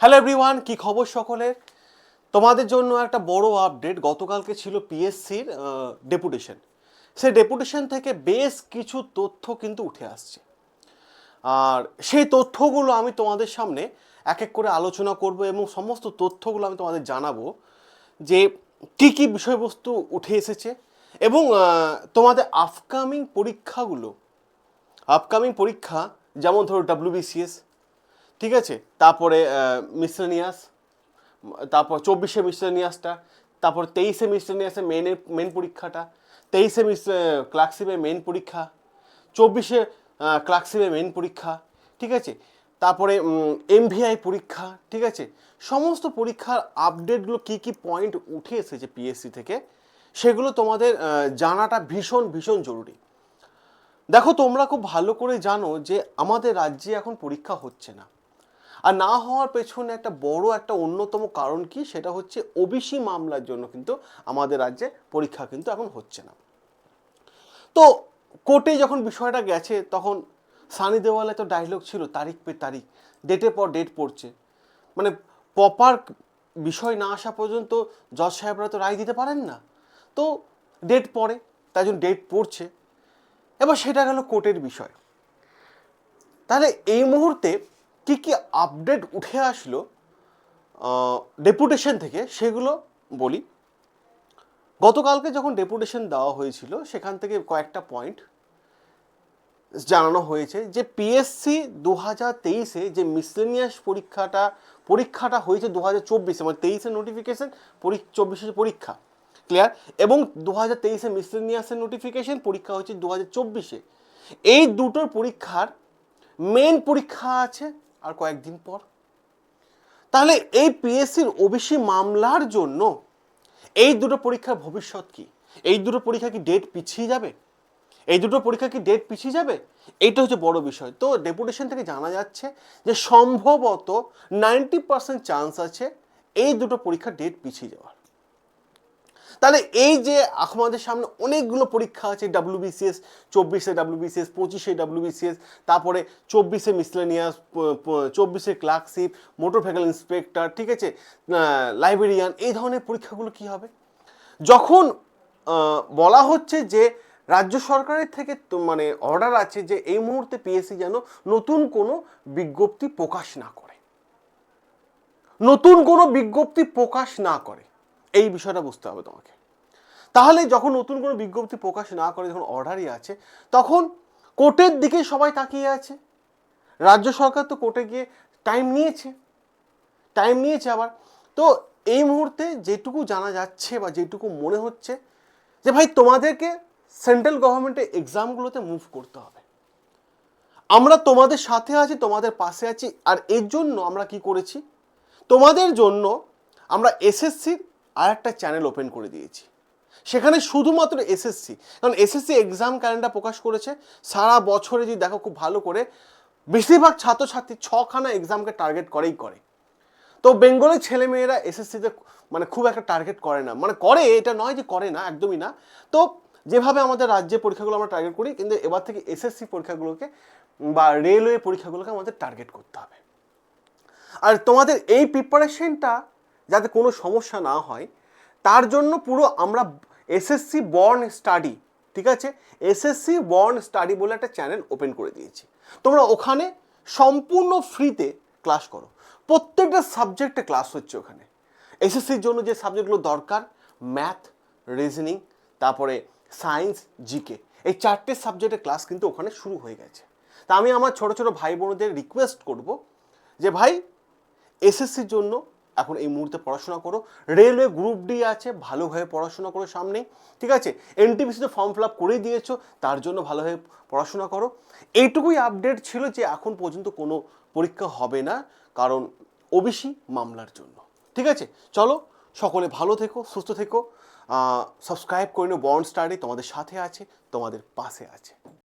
Hello everyone কি খবর সকলের? তোমাদের জন্য একটা বড় আপডেট গতকালকে ছিল পিএসসির ডেপুটেশন সেই ডেপুটেশন থেকে বেশ কিছু তথ্য কিন্তু উঠে আসছে। আর সেই তথ্যগুলো আমি তোমাদের সামনে এক এক করে আলোচনা করব এবং সমস্ত তথ্যগুলো আমি তোমাদের জানাব যে কি কি বিষয়বস্তু উঠে এসেছে এবং তোমাদের আপকামিং পরীক্ষাগুলো আপকামিং পরীক্ষা, যেমন ধরো ডাব্লিউবিসিএস ঠিক আছে? তারপরে মিসলেনিয়াস তারপর চব্বিশে মিসলেনিয়াসটা তারপর তেইশে মিসলেনিয়াসে মেনের মেন পরীক্ষাটা, তেইশে মিস ক্লার্কশিপের মেন পরীক্ষা, চব্বিশে ক্লার্কশিপের মেন পরীক্ষা, ঠিক আছে? তারপরে এমভিআই পরীক্ষা, ঠিক আছে? সমস্ত পরীক্ষার আপডেটগুলো কী কী পয়েন্ট উঠে এসেছে পিএসসি থেকে, সেগুলো তোমাদের জানাটা ভীষণ ভীষণ জরুরি। দেখো, তোমরা খুব ভালো করে জানো যে আমাদের রাজ্যে এখন পরীক্ষা হচ্ছে না। আর না হওয়ার পেছনে একটা বড় একটা অন্যতম কারণ কি? সেটা হচ্ছে ওবিসি মামলার জন্য কিন্তু আমাদের রাজ্যে পরীক্ষা কিন্তু এখন হচ্ছে না। তো কোর্টে যখন বিষয়টা গেছে, তখন সানি দেওয়ালে তো ডায়লগ ছিল, তারিখ পে তারিখ ডেটের পর ডেট পড়ছে। মানে প্রপার বিষয় না আসা পর্যন্ত জজ সাহেবরা তো রায় দিতে পারেন না। তো ডেট পড়ে তাই জন্য ডেট পড়ছে। এবার সেটা গেল কোর্টের বিষয়। তাহলে এই মুহূর্তে কি কি আপডেট উঠে আসলো ডেপুটেশন থেকে সেগুলো বলি। গতকালকে যখন ডেপুটেশন দেওয়া হয়েছিল, সেখান থেকে কয়েকটা পয়েন্ট জানানো হয়েছে যে পিএসসি দু হাজার তেইশে যে মিসলেনিয়াস পরীক্ষাটা পরীক্ষাটা হয়েছে দু হাজার চব্বিশে মানে তেইশে নোটিফিকেশন চব্বিশে পরীক্ষা ক্লিয়ার এবং দু হাজার তেইশে মিসলেনিয়াসের নোটিফিকেশন পরীক্ষা হচ্ছে দু হাজার চব্বিশে। এই দুটোর পরীক্ষার মেন পরীক্ষা আছে আর কয়েকদিন পর। তাহলে এই পিএসসির ওবিসি মামলার জন্য এই দুটো পরীক্ষার ভবিষ্যৎ কি? এই দুটো পরীক্ষা কি ডেট পিছিয়ে যাবে? এই দুটো পরীক্ষা কি ডেট পিছিয়ে যাবে? এইটা হচ্ছে বড় বিষয়। তো ডেপুটেশন থেকে জানা যাচ্ছে যে সম্ভবত নাইনটি পার্সেন্ট চান্স আছে এই দুটো পরীক্ষার ডেট পিছিয়ে যাওয়ার। তাহলে এই যে আমাদের সামনে অনেকগুলো পরীক্ষা আছে ডাব্লিউবিসিএস চব্বিশে ডাব্লিউবিসিএস পঁচিশে ডাব্লিউবিসিএস তারপরে চব্বিশে মিসলেনিয়াস চব্বিশে ক্লার্কশিপ মোটর ভেহিকল ইন্সপেক্টর ঠিক আছে? লাইব্রেরিয়ান এই ধরনের পরীক্ষাগুলো কি হবে? যখন বলা হচ্ছে যে রাজ্য সরকারের থেকে মানে অর্ডার আছে যে এই মুহূর্তে পিএসসি যেন নতুন কোনো বিজ্ঞপ্তি প্রকাশ না করে। নতুন কোনো বিজ্ঞপ্তি প্রকাশ না করে। এই বিষয়টা বুঝতে হবে তোমাকে। তাহলে যখন নতুন কোনো বিজ্ঞপ্তি প্রকাশ না করে, যখন অর্ডারই আছে, তখন কোর্টের দিকে সবাই তাকিয়ে আছে। রাজ্য সরকার তো কোর্টে গিয়ে টাইম নিয়েছে। টাইম নিয়েছে আবার। তো এই মুহূর্তে যেটুকু জানা যাচ্ছে বা যেটুকু মনে হচ্ছে যে ভাই, তোমাদেরকে সেন্ট্রাল গভর্নমেন্টের এক্সামগুলোতে মুভ করতে হবে। আমরা তোমাদের সাথে আছি, তোমাদের পাশে আছি, আর এর জন্য আমরা কি করেছি? তোমাদের জন্য আমরা এসএসসির আর একটা চ্যানেল ওপেন করে দিয়েছি। সেখানে শুধুমাত্র এসএসসি কারণ এসএসসি এক্সাম ক্যালেন্ডার প্রকাশ করেছে। সারা বছরে যদি দেখো খুব ভালো করে, বেশিরভাগ ছাত্রছাত্রী ছখানা এক্সামকে টার্গেট করেই করে। তো বেঙ্গলের ছেলেমেয়েরা এসএসসিতে মানে খুব একটা টার্গেট করে না। মানে করে, এটা নয় যে করে না, একদমই না। তো যেভাবে আমাদের রাজ্যে পরীক্ষাগুলো আমরা টার্গেট করি, কিন্তু এবার থেকে এসএসসি পরীক্ষাগুলোকে বা রেলওয়ে পরীক্ষাগুলোকে আমাদের টার্গেট করতে হবে। আর তোমাদের এই প্রিপারেশনটা যাতে কোনো সমস্যা না হয়, তার জন্য পুরো আমরা এসএসসি বর্ন স্টাডি ঠিক আছে? এসএসসি বর্ন স্টাডি বলে একটা চ্যানেল ওপেন করে দিয়েছি। তোমরা ওখানে সম্পূর্ণ ফ্রিতে ক্লাস করো। প্রত্যেকটা সাবজেক্টে ক্লাস হচ্ছে ওখানে। এসএসসির জন্য যে সাবজেক্টগুলো দরকার ম্যাথ রিজনিং তারপরে সায়েন্স জিকে এই চারটে সাবজেক্টের ক্লাস কিন্তু ওখানে শুরু হয়ে গেছে। তা আমি আমার ছোট ছোট ভাই বোনদের রিকোয়েস্ট করব যে, ভাই এসএসসির জন্য এখন এই মুহূর্তে পড়াশোনা করো। রেলওয়ে গ্রুপ ডি আছে ভালোভাবে পড়াশোনা করো সামনেই ঠিক আছে? এনটিপিসিতে ফর্ম ফিল আপ করেই দিয়েছ, তার জন্য ভালোভাবে পড়াশোনা করো। এইটুকুই আপডেট ছিল যে এখন পর্যন্ত কোনো পরীক্ষা হবে না, কারণ ওবিসি মামলার জন্য, ঠিক আছে? চলো, সকলে ভালো থেকো, সুস্থ থেকো। সাবস্ক্রাইব করে নিও বন্ড স্টাডি তোমাদের সাথে আছে, তোমাদের পাশে আছে।